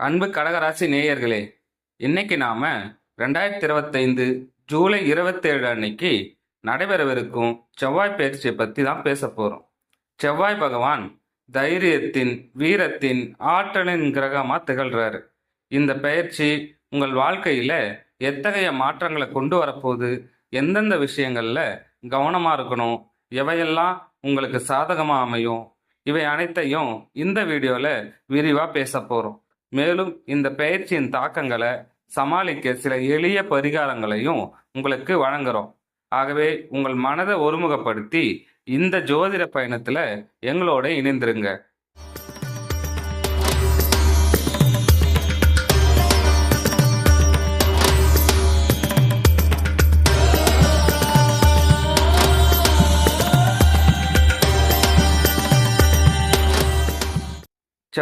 அன்பு கடகராசி நேயர்களே இன்னைக்கு நாம ரெண்டாயிரத்தி இருபத்தைந்து ஜூலை இருபத்தேழு அன்னைக்கு நடைபெறவிருக்கும் செவ்வாய் பயிற்சியை பற்றி தான் பேச போகிறோம் செவ்வாய் பகவான் தைரியத்தின் வீரத்தின் ஆற்றலின் கிரகமாக திகழ்கிறார் இந்த பயிற்சி உங்கள் வாழ்க்கையில் எத்தகைய மாற்றங்களை கொண்டு வரப்போகுது எந்தெந்த விஷயங்களில் கவனமாக இருக்கணும் எவையெல்லாம் உங்களுக்கு சாதகமாக அமையும் இவை அனைத்தையும் இந்த வீடியோவில் விரிவாக பேச போகிறோம் மேலும் இந்த பயிற்சியின் தாக்கங்களை சமாளிக்க சில எளிய பரிகாரங்களையும் உங்களுக்கு வழங்குறோம். ஆகவே உங்கள் மனதை ஒருமுகப்படுத்தி இந்த ஜோதிட பயணத்தில் எங்களோட இணைந்திருங்க.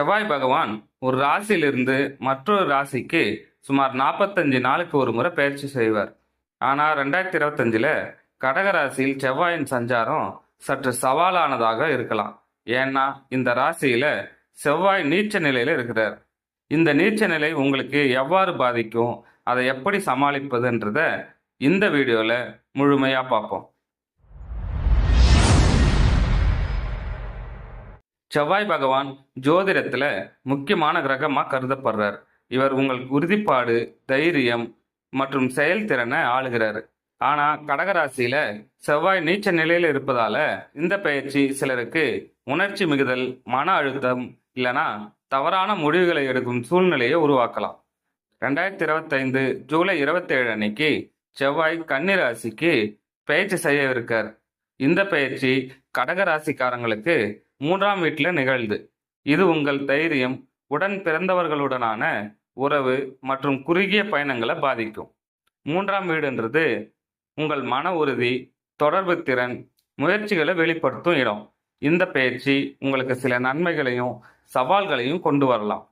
செவ்வாய் பகவான் ஒரு ராசியிலிருந்து மற்றொரு ராசிக்கு சுமார் நாற்பத்தஞ்சு நாளுக்கு ஒரு முறை பயிற்சி செய்வார். ஆனால் ரெண்டாயிரத்தி இருபத்தஞ்சில் கடக ராசியில் செவ்வாயின் சஞ்சாரம் சற்று சவாலானதாக இருக்கலாம். ஏன்னா இந்த ராசியில் செவ்வாய் நீச்ச நிலையில் இருக்கிறார். இந்த நீச்ச நிலை உங்களுக்கு எவ்வாறு பாதிக்கும்? அதை எப்படி சமாளிப்பதுன்றத இந்த வீடியோவில் முழுமையாக பார்ப்போம். செவ்வாய் பகவான் ஜோதிடத்தில் முக்கியமான கிரகமாக கருதப்படுறார். இவர் உங்கள் உறுதிப்பாடு தைரியம் மற்றும் செயல்திறனை ஆளுகிறார். ஆனால் கடகராசியில் செவ்வாய் நீச்ச நிலையில் இருப்பதால் இந்த பயிற்சி சிலருக்கு உணர்ச்சி மிகுதல் மன அழுத்தம் இல்லைனா தவறான முடிவுகளை எடுக்கும் சூழ்நிலையை உருவாக்கலாம். ரெண்டாயிரத்தி இருபத்தைந்து ஜூலை இருபத்தேழு அன்னைக்கு செவ்வாய் கன்னிராசிக்கு பயிற்சி செய்ய இருக்கார். இந்த பயிற்சி கடகராசிக்காரங்களுக்கு மூன்றாம் வீட்டில் நிகழ்ந்து. இது உங்கள் தைரியம். உடன் பிறந்தவர்களுடனான உறவு மற்றும் குறுகிய பயணங்களை பாதிக்கும். மூன்றாம் வீடுன்றது உங்கள் மன உறுதி தொடர்பு திறன் முயற்சிகளை வெளிப்படுத்தும் இடம். இந்த பயிற்சி உங்களுக்கு சில நன்மைகளையும் சவால்களையும் கொண்டு வரலாம்.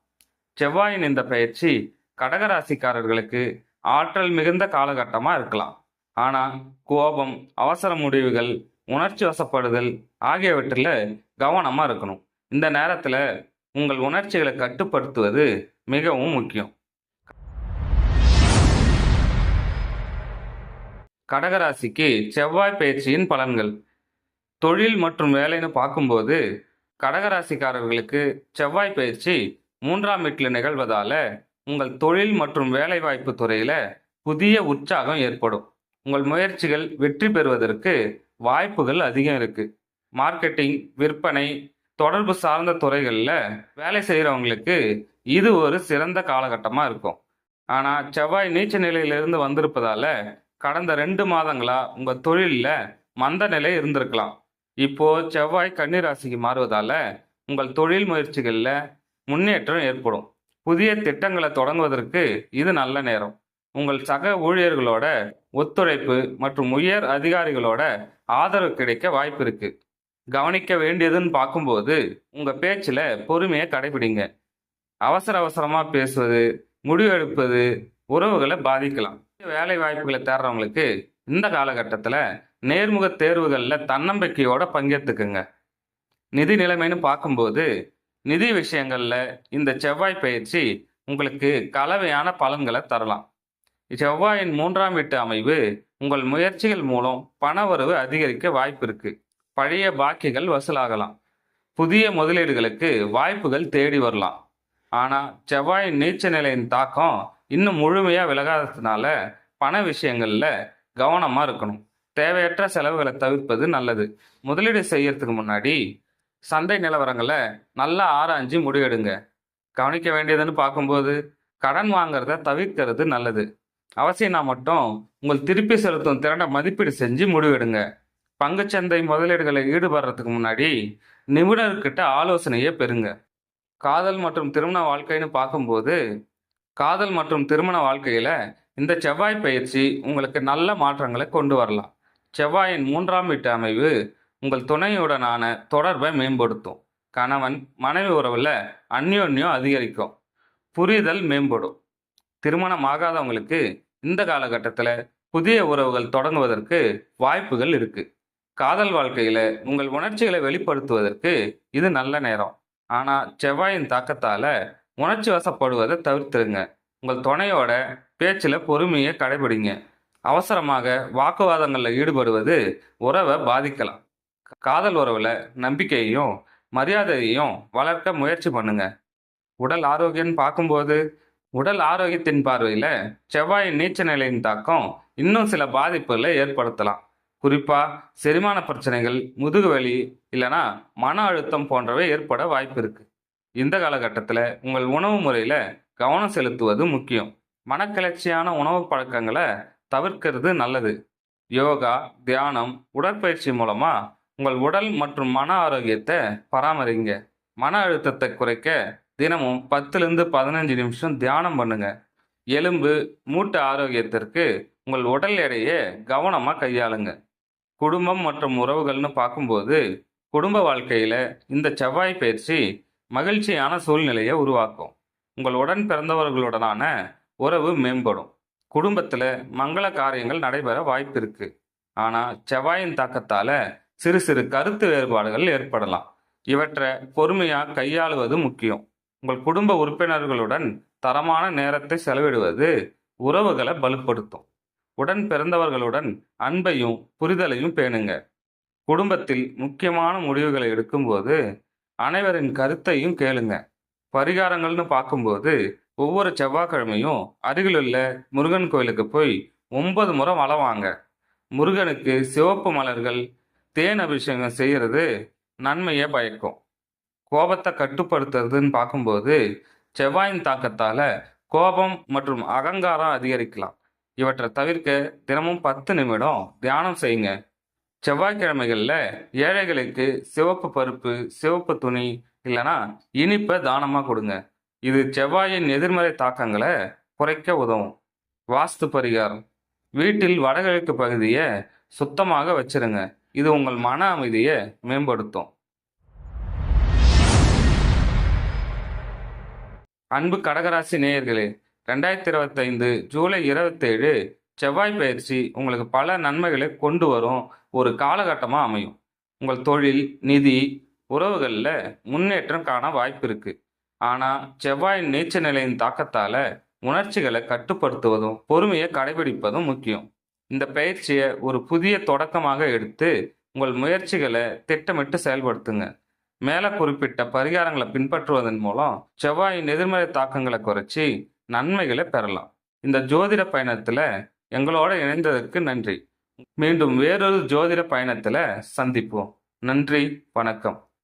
செவ்வாயின் இந்த பயிற்சி கடகராசிக்காரர்களுக்கு ஆற்றல் மிகுந்த காலகட்டமாக இருக்கலாம். ஆனால் கோபம் அவசர முடிவுகள் உணர்ச்சி வசப்படுதல் ஆகியவற்றில் கவனமாக இருக்கணும். இந்த நேரத்தில் உங்கள் உணர்ச்சிகளை கட்டுப்படுத்துவது மிகவும் முக்கியம். கடகராசிக்கு செவ்வாய் பயிற்சியின் பலன்கள். தொழில் மற்றும் வேலைன்னு பார்க்கும்போது கடகராசிக்காரர்களுக்கு செவ்வாய் பயிற்சி மூன்றாம் வீட்டில் நிகழ்வதால் உங்கள் தொழில் மற்றும் வேலைவாய்ப்பு துறையில் புதிய உற்சாகம் ஏற்படும். உங்கள் முயற்சிகள் வெற்றி பெறுவதற்கு வாய்ப்புகள் அதிகம் இருக்குது மார்க்கெட்டிங் விற்பனை தொடர்பு சார்ந்த துறைகளில் வேலை செய்கிறவங்களுக்கு இது ஒரு சிறந்த காலகட்டமாக இருக்கும். ஆனால் செவ்வாய் நீச்ச நிலையிலிருந்து வந்திருப்பதால் கடந்த ரெண்டு மாதங்களாக உங்கள் தொழிலில் மந்த நிலை இருந்திருக்கலாம். இப்போது செவ்வாய் கன்னிராசிக்கு மாறுவதால் உங்கள் தொழில் முயற்சிகளில் முன்னேற்றம் ஏற்படும். புதிய திட்டங்களை தொடங்குவதற்கு இது நல்ல நேரம். உங்கள் சக ஊழியர்களோட ஒத்துழைப்பு மற்றும் உயர் அதிகாரிகளோட ஆதரவு கிடைக்க வாய்ப்பு இருக்குது கவனிக்க வேண்டியதுன்னு பார்க்கும்போது உங்கள் பேச்சில் பொறுமையை கடைபிடிங்க. அவசர அவசரமாக பேசுவது முடிவெடுப்பது உறவுகளை பாதிக்கலாம். வேலை வாய்ப்புகளை தேடுறவங்களுக்கு இந்த காலகட்டத்தில் நேர்முக தேர்வுகளில் தன்னம்பிக்கையோட பங்கேற்றுக்குங்க நிதி நிலைமைன்னு பார்க்கும்போது நிதி விஷயங்களில் இந்த செவ்வாய் பயிற்சி உங்களுக்கு கலவையான பலன்களை தரலாம். செவ்வாயின் மூன்றாம் வீட்டு அமைவு உங்கள் முயற்சிகள் மூலம் பணவரவு அதிகரிக்க வாய்ப்பு இருக்குது பழைய பாக்கிகள் வசூலாகலாம். புதிய முதலீடுகளுக்கு வாய்ப்புகள் தேடி வரலாம். ஆனால் செவ்வாய் நீச்ச நிலையின் தாக்கம் இன்னும் முழுமையாக விலகாததுனால பண விஷயங்களில் கவனமாக இருக்கணும். தேவையற்ற செலவுகளை தவிர்ப்பது நல்லது. முதலீடு செய்யறதுக்கு முன்னாடி சந்தை நிலவரங்களை நல்லா ஆராய்ஞ்சு முடிவெடுங்க. கவனிக்க வேண்டியதுன்னு பார்க்கும்போது கடன் வாங்குறத தவிர்க்கிறது நல்லது. அவசியம்னா மட்டும் உங்கள் திருப்பி செலுத்தும் திறனை மதிப்பீடு செஞ்சு முடிவெடுங்க. பங்குச்சந்தை முதலீடுகளை ஈடுபடுறதுக்கு முன்னாடி நிபுணர்கிட்ட ஆலோசனையை பெறுங்க. காதல் மற்றும் திருமண வாழ்க்கைன்னு பார்க்கும்போது காதல் மற்றும் திருமண வாழ்க்கையில் இந்த செவ்வாய் பயிற்சி உங்களுக்கு நல்ல மாற்றங்களை கொண்டு வரலாம். செவ்வாயின் மூன்றாம் வீட்டு அமைவு உங்கள் துணையுடனான தொடர்பை மேம்படுத்தும். கணவன் மனைவி உறவில் அந்யோன்யம் அதிகரிக்கும். புரிதல் மேம்படும். திருமணம் ஆகாதவங்களுக்கு இந்த காலகட்டத்தில் புதிய உறவுகள் தொடங்குவதற்கு வாய்ப்புகள் இருக்குது காதல் வாழ்க்கையில் உங்கள் உணர்ச்சிகளை வெளிப்படுத்துவதற்கு இது நல்ல நேரம். ஆனால் செவ்வாயின் தாக்கத்தால் உணர்ச்சி வசப்படுவதை தவிர்த்துருங்க. உங்கள் துணையோட பேச்சில் பொறுமையை கடைபிடிங்க. அவசரமாக வாக்குவாதங்களில் ஈடுபடுவது உறவை பாதிக்கலாம். காதல் உறவில் நம்பிக்கையையும் மரியாதையையும் வளர்க்க முயற்சி பண்ணுங்க. உடல் ஆரோக்கியம்னு பார்க்கும்போது உடல் ஆரோக்கியத்தின் பார்வையில் செவ்வாயின் நீச்ச நிலையின் தாக்கம் இன்னும் சில பாதிப்புகளை ஏற்படுத்தலாம். குறிப்பாக செரிமான பிரச்சனைகள் முதுகுவலி இல்லைனா மன அழுத்தம் போன்றவை ஏற்பட வாய்ப்பு இருக்குது இந்த காலகட்டத்தில் உங்கள் உணவு முறையில் கவனம் செலுத்துவது முக்கியம். மனக்கிளர்ச்சியான உணவு பழக்கங்களை தவிர்க்கிறது நல்லது. யோகா தியானம் உடற்பயிற்சி மூலமாக உங்கள் உடல் மற்றும் மன ஆரோக்கியத்தை பராமரிங்க. மன அழுத்தத்தை குறைக்க தினமும் பத்துலேருந்து பதினஞ்சு நிமிஷம் தியானம் பண்ணுங்க. எலும்பு மூட்டு ஆரோக்கியத்திற்கு உங்கள் உடல் எடையை கவனமாக கையாளுங்க. குடும்பம் மற்றும் உறவுகள்னு பார்க்கும்போது குடும்ப வாழ்க்கையில் இந்த செவ்வாய் பயிற்சி மகிழ்ச்சியான சூழ்நிலையை உருவாக்கும். உங்கள் உடன் பிறந்தவர்களுடனான உறவு மேம்படும். குடும்பத்தில் மங்கள காரியங்கள் நடைபெற வாய்ப்பு இருக்கு. ஆனால் செவ்வாயின் தாக்கத்தால் சிறு சிறு கருத்து வேறுபாடுகள் ஏற்படலாம். இவற்றை பொறுமையாக கையாளுவது முக்கியம். உங்கள் குடும்ப உறுப்பினர்களுடன் தரமான நேரத்தை செலவிடுவது உறவுகளை பலுப்படுத்தும் உடன் பிறந்தவர்களுடன் அன்பையும் புரிதலையும் பேணுங்க. குடும்பத்தில் முக்கியமான முடிவுகளை எடுக்கும்போது அனைவரின் கருத்தையும் கேளுங்க. பரிகாரங்கள்னு பார்க்கும்போது ஒவ்வொரு செவ்வாய்க்கிழமையும் அருகிலுள்ள முருகன் கோயிலுக்கு போய் ஒன்பது முறை வளவாங்க வாங்க. முருகனுக்கு சிவப்பு மலர்கள் தேன் அபிஷேகம் செய்கிறது நன்மையை பயக்கும். கோபத்தை கட்டுப்படுத்துறதுன்னு பார்க்கும்போது செவ்வாயின் தாக்கத்தால் கோபம் மற்றும் அகங்காரம் அதிகரிக்கலாம். இவற்றை தவிர்க்க தினமும் பத்து நிமிடம் தியானம் செய்யுங்க. செவ்வாய்க்கிழமைகளில் ஏழைகளுக்கு சிவப்பு பருப்பு சிவப்பு துணி இல்லைனா இனிப்பை தானமாக கொடுங்க. இது செவ்வாயின் எதிர்மறை தாக்கங்களை குறைக்க உதவும். வாஸ்து பரிகாரம். வீட்டில் வடகிழக்கு பகுதியை சுத்தமாக வச்சிருங்க. இது உங்கள் மன அமைதியை மேம்படுத்தும். அன்பு கடகராசி நேயர்களே ரெண்டாயிரத்தி இருபத்தைந்து ஜூலை இருபத்தேழு செவ்வாய் பயிற்சி உங்களுக்கு பல நன்மைகளை கொண்டு வரும் ஒரு காலகட்டமாக அமையும். உங்கள் தொழில் நிதி உறவுகளில் முன்னேற்றம் காண வாய்ப்பு இருக்குது ஆனால் செவ்வாயின் நீச்ச நிலையின் தாக்கத்தால் உணர்ச்சிகளை கட்டுப்படுத்துவதும் பொறுமையை கடைபிடிப்பதும் முக்கியம். இந்த பயிற்சியை ஒரு புதிய தொடக்கமாக எடுத்து உங்கள் முயற்சிகளை திட்டமிட்டு செயல்படுத்துங்க. மேலே குறிப்பிட்ட பரிகாரங்களை பின்பற்றுவதன் மூலம் செவ்வாயின் எதிர்மறை தாக்கங்களை குறைச்சி நன்மைகளை பெறலாம். இந்த ஜோதிட பயணத்தில் எங்களோட இணைந்ததற்கு நன்றி. மீண்டும் வேறொரு ஜோதிட பயணத்தில் சந்திப்போம். நன்றி வணக்கம்.